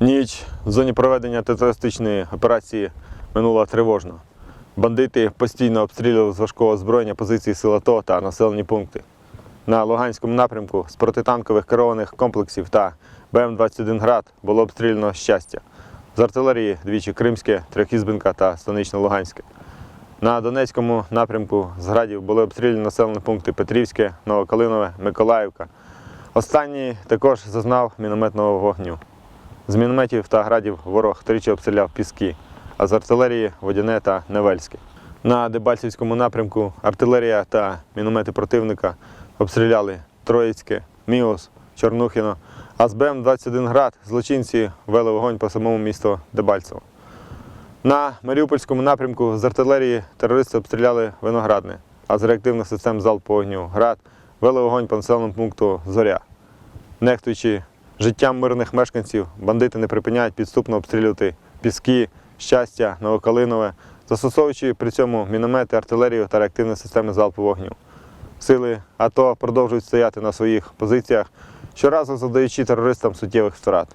Ніч в зоні проведення терористичної операції минула тривожно. Бандити постійно обстрілювали з важкого озброєння позиції сил АТО та населені пункти. На Луганському напрямку з протитанкових керованих комплексів та БМ-21 «Град» було обстріляно щастя. З артилерії двічі Кримське, Трьохізбинка та Станично-Луганське. На Донецькому напрямку з градів були обстріляні населені пункти Петрівське, Новокалинове, Миколаївка. Останній також зазнав мінометного вогню. З мінометів та градів ворог тричі обстріляв піски, а з артилерії Водяне та Невельське. На Дебальцівському напрямку артилерія та міномети противника обстріляли Троїцьке, Міос, Чорнухіно, а з БМ-21 град злочинці вели вогонь по самому місту Дебальцево. На Маріупольському напрямку з артилерії терористи обстріляли Виноградне, а з реактивних систем залпового вогню град вели вогонь по населеному пункту Зоря. Нехтуючи життям мирних мешканців, бандити не припиняють підступно обстрілювати піски, щастя, Новокалинове, застосовуючи при цьому міномети, артилерію та реактивні системи залпового вогню. Сили АТО продовжують стояти на своїх позиціях, щоразу завдаючи терористам суттєвих втрат.